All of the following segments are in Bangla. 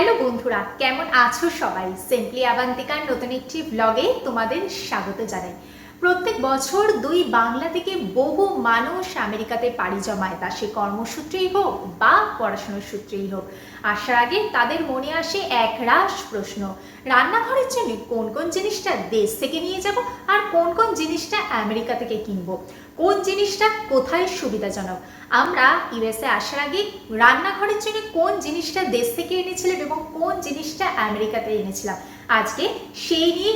হ্যালো বন্ধুরা, কেমন আছো সবাই? সিম্পলি আবান্তিকার নতুন একটি ব্লগে তোমাদের স্বাগত জানাই। প্রত্যেক বছর দুই বাংলা থেকে বহু মানুষ আমেরিকাতে পাড়ি জমায়। তা সে কর্মসূত্রেই হোক বা পড়াশোনার সূত্রেই হোক। আসার আগে তাদের মনে আসে এক একরাশ প্রশ্ন। রান্নাঘরের জন্য কোন কোন জিনিসটা দেশ থেকে নিয়ে যাব আর কোন কোন জিনিসটা আমেরিকা থেকে কিনবো? কোন জিনিসটা কোথায় সুবিধাজনক? আমরা ইউএসএ আসার আগে রান্নাঘরের জন্য কোন জিনিসটা দেশ থেকে এনেছিলাম এবং কোন জিনিসটা আমেরিকাতে এনেছিলাম? আজকে সেই নিয়ে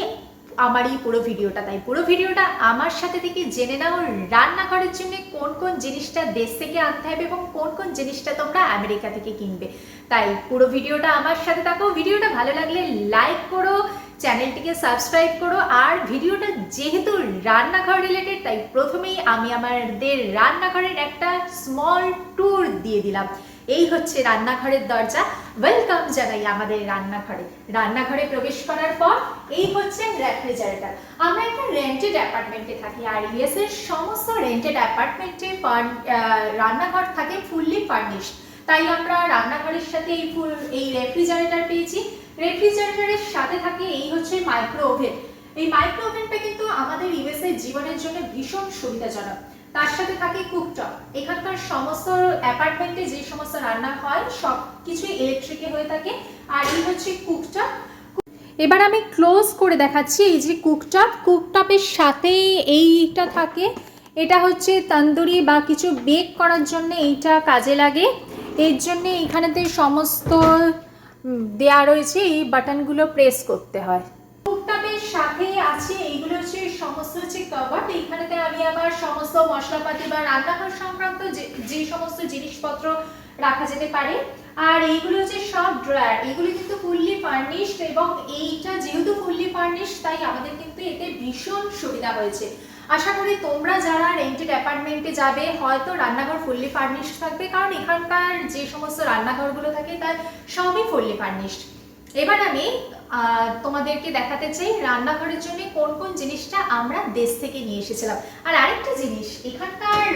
আমার এই পুরো ভিডিওটা, তাই পুরো ভিডিওটা আমার সাথে থেকে জেনে নাও রান্নাঘরের জন্য কোন কোন জিনিসটা দেশ থেকে আনতে হবে এবং কোন কোন জিনিসটা তোমরা আমেরিকা থেকে কিনবে। তাই পুরো ভিডিওটা আমার সাথে থাকো। ভিডিওটা ভালো লাগলে লাইক করো চ্যানেলটিকে সাবস্ক্রাইব করো। আর ভিডিওটা যেহেতু রান্নাঘর রিলেটেড তাই প্রথমেই আমি আমাদের রান্নাঘরের একটা স্মল ট্যুর দিয়ে দিলাম। এই হচ্ছে রান্নাঘরের দরজা। ওয়েলকাম জানাই আমাদের রান্নাঘরে। রান্নাঘরে প্রবেশ করার পর এই হচ্ছে রেফ্রিজারেটর আমরা একটা রেন্টেড অ্যাপার্টমেন্টে থাকি। আর ইউএস সমস্ত রেন্টেড অ্যাপার্টমেন্টে রান্নাঘর থাকে ফুললি ফার্নিশড তাই আমরা রান্নাঘরের সাথে এই ফুল এই রেফ্রিজারেটর পেয়েছি। রেফ্রিজারেটরের সাথে থাকে এই হচ্ছে মাইক্রো ওভেন এই মাইক্রো ওভেনটা কিন্তু আমাদের ইউএসএ জীবনের জন্য ভীষণ সুবিধাজনক। তার সাথে থাকে কুকটপ। এখানকার সমস্ত অ্যাপার্টমেন্টে যে সমস্ত রান্না হয় সব কিছুই ইলেকট্রিকে হয়ে থাকে। আর এই হচ্ছে কুকটপ। এবার আমি ক্লোজ করে দেখাচ্ছি এই যে কুকটপ। কুকটপের সাথেই এইটা থাকে। এটা হচ্ছে তন্দুরি বা কিছু বেক করার জন্য এইটা কাজে লাগে। এর জন্য এখানেতে সমস্ত দেয়া রয়েছে, এই বাটনগুলো প্রেস করতে হয়। কুকটপের সাথে আছে, এইগুলো সমস্ত হচ্ছে আমি আমার সমস্ত মশলাপাতি বা সংক্রান্ত যে সমস্ত জিনিসপত্র রাখা যেতে পারে। আর এইগুলো সব ড্রয়ার কিন্তু এবং এইটা যেহেতু ফুললি ফার্নিশড তাই আমাদের কিন্তু এতে ভীষণ সুবিধা হয়েছে। আশা করি তোমরা যারা রেন্টেড অ্যাপার্টমেন্টে যাবে, হয়তো রান্নাঘর ফুললি ফার্নিশড থাকবে, কারণ এখানকার যে সমস্ত রান্নাঘরগুলো থাকে, তার সবই ফুললি ফার্নিশড এবার আমি তোমাদেরকে দেখাতে চাই রান্নাঘরের জন্য কোন কোন জিনিসটা আমরা দেশ থেকে নিয়ে এসেছিলাম। আর আরেকটা জিনিস, এখানকার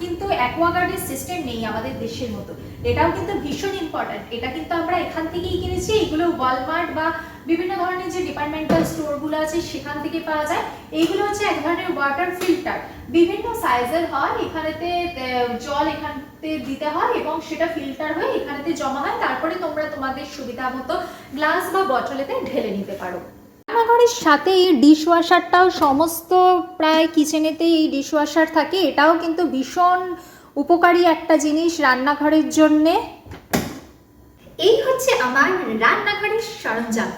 কিন্তু অ্যাকোয়াগার্ডের সিস্টেম নেই আমাদের দেশের মতো। এটাও কিন্তু ভীষণ ইম্পর্ট্যান্ট এটা কিন্তু আমরা এখান থেকেই কিনেছি, এগুলো ওয়ালমার্ট বা বিভিন্ন ধরনের ডিপার্টমেন্টাল স্টোরগুলো আছে, সেখান থেকে পাওয়া যায়। এইগুলো হচ্ছে এক ধরনের ওয়াটার ফিল্টার বিভিন্ন সাইজের হয়, এখানেতে জল এখানতে দিতে হয় এবং সেটা ফিল্টার হয়ে এখানেতে জমা হয়। তারপরে তোমরা তোমাদের সুবিধা মতো গ্লাস বা বটলেতে ঢেলে নিতে পারো। রান্নাঘরের সাথে এই ডিশ ওয়াশারটাও সমস্ত প্রায় কিচেনেতে এই ডিশ ওয়াশার থাকে। এটাও কিন্তু ভীষণ উপকারী একটা জিনিস রান্নাঘরের জন্যে। এই হচ্ছে আমার রান্নাঘরের সরঞ্জাম।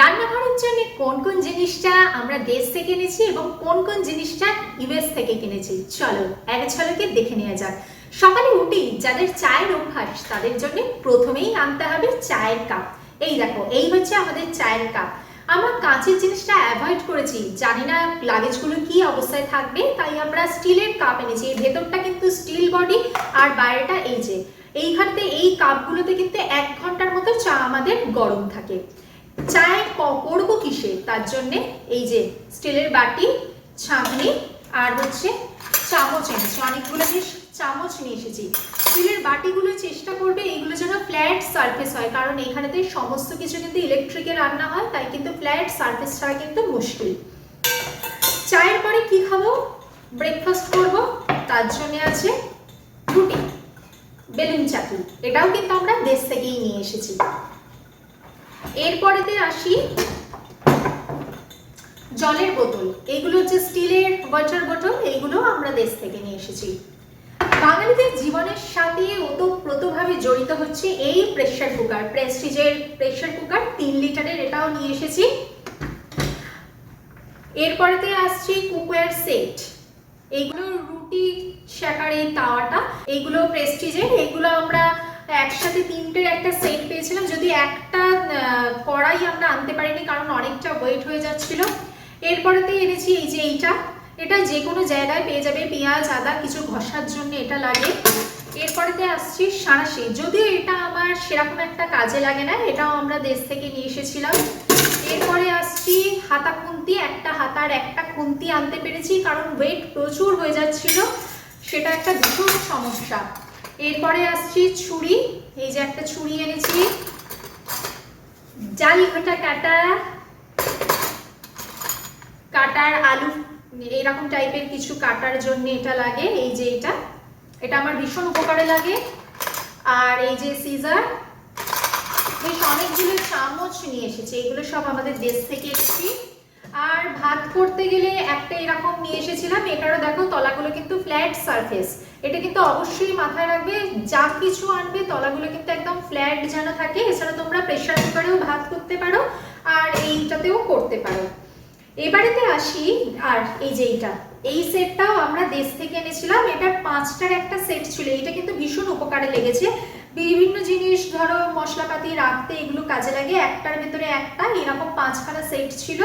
রান্নাঘরের জন্য কোন কোন জিনিসটা আমরা দেশ থেকে এনেছি এবং কোন কোন জিনিসটা ইউএস থেকে কিনেছি? চলো, এক ঝলকে দেখে নেওয়া যাক। সকালে উঠেই যাদের চায়ের অভ্যাস, তাদের জন্য প্রথমেই আনতে হবে চায়ের কাপ। এই দেখো, এই হচ্ছে আমাদের চায়ের কাপ। আমরা কাঁচের জিনিসটা অ্যাভয়েড করেছি। জানি না লাগেজগুলো কি অবস্থায় থাকবে, তাই আমরা স্টিলের কাপ এনেছি। এর ভেতরটা কিন্তু স্টিল বডি আর বাইরেটা এই যে। এইখানতে এই কাপগুলোতে কিন্তু এক ঘণ্টার মতো চা আমাদের গরম থাকে। চায় করব কিসে? তার জন্যে এই যে স্টিলের বাটি, ছাঁকনি আর হচ্ছে চামচ এনেছি। অনেকগুলো বেশ চামচ নিয়ে এসেছি। স্টিলের বাটিগুলো চেষ্টা করবে এইগুলো যেন ফ্ল্যাট সারফেস হয়, কারণ এখানেতে সমস্ত কিছু কিন্তু ইলেকট্রিকে রান্না হয়, তাই কিন্তু ফ্ল্যাট সারফেস ছাড়া কিন্তু মুশকিল। চায়ের পরে কি খাব? ব্রেকফাস্ট করব। তার জন্য আছে রুটি, বেলুন চাকরি এটাও কিন্তু আমরা দেশ থেকেই নিয়ে এসেছি। এরপরেতে আসি জলের বোতল। এগুলো হচ্ছে স্টিলের ওয়াটার বোতল এইগুলো আমরা দেশ থেকে নিয়ে এসেছি। বাঙালিদের জীবনের সাথে ওতপ্রোতভাবে জড়িত হচ্ছে এই প্রেসার কুকার প্রেস্টিজের প্রেসার কুকার তিন লিটারের এটাও নিয়ে এসেছি। এরপরেতে আসছি কুকওয়্যার সেট এইগুলো রুটি শেখার এই তাওয়াটা এইগুলো প্রেস্টিজের এগুলো আমরা একসাথে তিনটের একটা সেট পেয়েছিলাম। যদি একটা কড়াই আমরা আনতে পারিনি, কারণ অনেকটা ওয়েট হয়ে যাচ্ছিল। এরপরেতে এনেছি এই যে এইটা। এটা যে কোনো জায়গায় পেয়ে যাবে। পেঁয়াজ, আদা কিছু ঘষার জন্য এটা লাগে। এরপরেতে আসছি সাঁড়াশি যদিও এটা আমার সেরকম একটা কাজে লাগে না, এটাও আমরা দেশ থেকে নিয়ে এসেছিলাম। এরপরে আসছি হাতা খুন্তি। একটা হাতার একটা খুন্তি আনতে পেরেছি, কারণ ওয়েট প্রচুর হয়ে যাচ্ছিল। সেটা একটা ভীষণ সমস্যা। এরপরে আসছি ছুরি, এই যে একটা ছুরি এনেছি। চাল ঘোটা কাটা, কাটার আলু, এরকম টাইপের কিছু কাটার জন্য এটা লাগে, এই যে এটা। এটা আমার ভীষণ উপকারে লাগে। আর এই যে সিজার বেশ অনেকগুলো চামচ নিয়ে এসেছে। এগুলো সব আমাদের দেশ থেকে এসেছি। আর ভাত করতে গেলে একটা এরকম নিয়ে এসেছিলাম এটারও দেখো তলাগুলো কিন্তু ফ্ল্যাট সারফেস এটা কিন্তু অবশ্যই মাথায় রাখবে, যা কিছু আনবে তলাগুলো কিন্তু একদম ফ্ল্যাট যেন থাকে, এছাড়া তোমরা প্রেশার কুকারেও ভাত করতে পারো আর এইটাতেও করতে পারো। এবারেতে আসি, আর এই যে এইটা, এই সেটটাও আমরা দেশ থেকে এনেছিলাম, এটার পাঁচটার একটা সেট ছিল এটা কিন্তু ভীষণ উপকারে লেগেছে। বিভিন্ন জিনিস, ধরো মশলাপাতি রাখতে এগুলো কাজে লাগে, একটার ভিতরে একটা, এরকম পাঁচখানা সেট ছিল।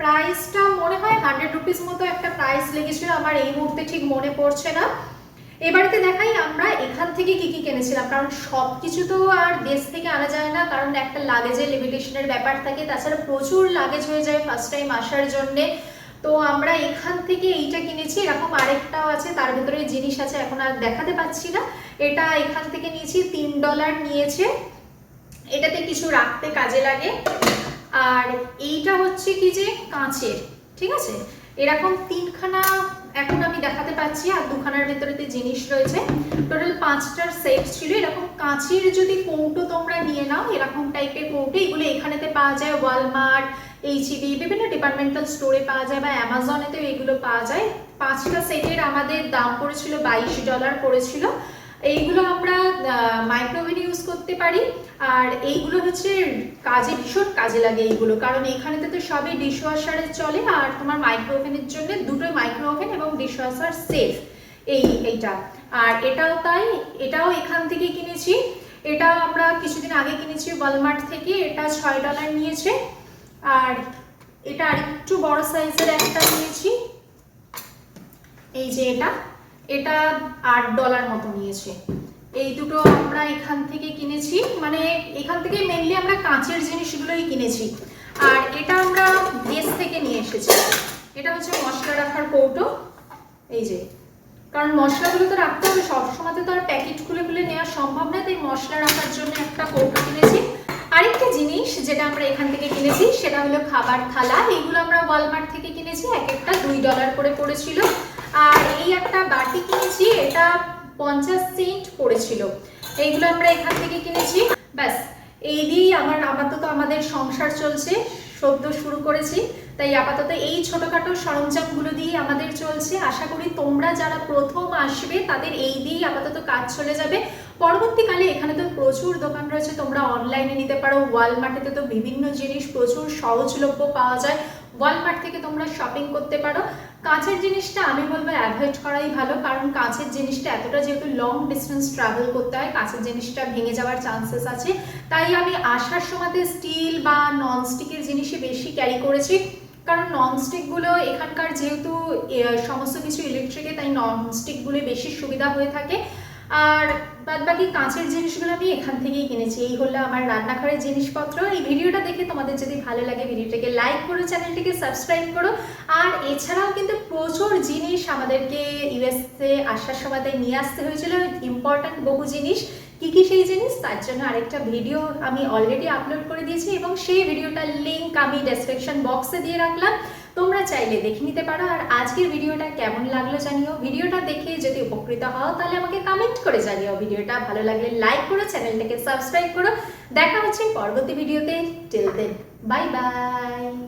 প্রাইসটা মনে হয় হান্ড্রেড রুপিস মতো একটা প্রাইস লেগেছিল, আমার এই মুহূর্তে ঠিক মনে পড়ছে না। এবারেতে দেখাই আমরা এখান থেকে কি কি কিনেছিলাম, কারণ সব কিছু তো আর দেশ থেকে আনা যায় না, কারণ একটা লাগেজের লিমিটেশনের ব্যাপার থাকে, তাছাড়া প্রচুর লাগেজ হয়ে যায় ফার্স্ট টাইম আসার জন্যে। তো আমরা এখান থেকে এইটা কিনেছি, এরকম আরেকটাও আছে, তার ভিতরে জিনিস আছে, এখন আর দেখাতে পাচ্ছি না। এটা এখান থেকে নিয়েছি, তিন ডলার নিয়েছে। এটাতে কিছু রাখতে কাজে লাগে। আর এইটা হচ্ছে কি যে কাঁচের, ঠিক আছে? এরকম তিনখানা এখন আমি দেখাতে পাচ্ছি, আর দুখানার ভেতরেতে জিনিস রয়েছে টোটাল পাঁচটার সেট ছিল। এরকম কাঁচের যদি কৌটো তোমরা নিয়ে নাও, এরকম টাইপের কৌটো, এগুলো এখানেতে পাওয়া যায় ওয়ালমার্ট এইচইবি বিভিন্ন ডিপার্টমেন্টাল স্টোরে পাওয়া যায় বা অ্যামাজনেতেও এগুলো পাওয়া যায়। পাঁচটা সেটের আমাদের দাম পড়েছিল বাইশ ডলার পড়েছিল। এইগুলো আমরা মাইক্রোওভেন ইউজ করতে পারি। আর এইগুলো হচ্ছে কাজে ভীষণ কাজে লাগে এইগুলো। কারণ এখানেতে তো সবই ডিশওয়াশারে চলে, আর তোমার মাইক্রোওভেনের জন্য দুটোই মাইক্রোওভেন এবং ডিশওয়াশার সেফ এই, এইটা। আর এটাও তাই, এটাও এখান থেকে কিনেছি। এটা আমরা কিছুদিন আগে কিনেছি ওয়ালমার্ট থেকে, এটা ছয় ডলার নিয়েছে। আর এটা আরেকটু বড় সাইজের একটা নিয়েছি। এই যে এটা। এটা আট ডলার মতো নিয়েছে। এই দুটো আমরা এখান থেকে কিনেছি মানে এখান থেকে মেনলি আমরা কাঁচের জিনিসগুলোই কিনেছি। আর এটা আমরা দেশ থেকে নিয়ে এসেছি। এটা হচ্ছে মশলা রাখার কৌটো। এই যে, কারণ মশলাগুলো তো রাখতে হবে, সবসময় তো আর প্যাকেট খুলে খুলে নেওয়া সম্ভব নয়, তাই মশলা রাখার জন্য একটা কৌটো কিনেছি। আরেকটা জিনিস যেটা আমরা এখান থেকে কিনেছি, সেটা হলো খাবার থালা। এগুলো আমরা ওয়ালমার্ট থেকে কিনেছি, এক একটা দুই ডলার করে পড়েছিল। আর এই একটা পঞ্চাশ সেন্ট পড়েছিল। এইগুলো আমরা এখান থেকে কিনেছি। ব্যাস, এই দিয়েই আমার আপাতত আমাদের সংসার চলছে, সদ্য শুরু করেছি। তাই আপাতত এই ছোটোখাটো সরঞ্জামগুলো দিয়ে আমাদের চলছে। আশা করি তোমরা যারা প্রথম আসবে, তাদের এই দিয়েই আপাতত কাজ চলে যাবে। পরবর্তীকালে এখানে তো প্রচুর দোকান রয়েছে, তোমরা অনলাইনে নিতে পারো। ওয়ালমার্টেতে তো বিভিন্ন জিনিস প্রচুর সহজলভ্য পাওয়া যায়। ওয়ালমার্ট থেকে তোমরা শপিং করতে পারো। কাঁচের জিনিসটা আমি বলব অ্যাভয়েড করাই ভালো, কারণ কাঁচের জিনিসটা এতটা যেহেতু লং ডিস্টেন্স ট্রাভেল করতে হয়, কাঁচের জিনিসটা ভেঙে যাওয়ার চান্সেস আছে। তাই আমি আসার সময়তে স্টিল বা নন স্টিকের জিনিসই বেশি ক্যারি করেছি। কারণ ননস্টিকগুলো এখানকার যেহেতু সমস্ত কিছু ইলেকট্রিকে তাই ননস্টিকগুলো বেশি সুবিধা হয়ে থাকে। আর বাদ বাকি কাঁচের জিনিসগুলো আমি এখান থেকেই কিনেছি। এই হলো আমার রান্নাঘরের জিনিসপত্র। এই ভিডিওটা দেখে তোমাদের যদি ভালো লাগে ভিডিওটাকে লাইক করো, চ্যানেলটিকে সাবস্ক্রাইব করো। আর এছাড়াও কিন্তু প্রচুর জিনিস আমাদেরকে ইউএসএ আসার সময় নিয়ে আসতে হয়েছিল। ইম্পর্ট্যান্ট বহু জিনিস। কি কি সেই জিনিস? তার জন্য আরেকটা ভিডিও আমি অলরেডি আপলোড করে দিয়েছি এবং সেই ভিডিওটার লিঙ্ক আমি ডেসক্রিপশন বক্সে দিয়ে রাখলাম। তোমরা চাইলে দেখে নিতে পারো আর আজকের ভিডিওটা কেমন লাগল জানিও। ভিডিওটা দেখে যদি উপকৃত হও, তাহলে আমাকে কমেন্ট করে জানিও। ভিডিওটা ভালো লাগলে লাইক করো চ্যানেলটাকে সাবস্ক্রাইব করো। দেখা হচ্ছে পরবর্তী ভিডিওতে। টেল দেন বাই বাই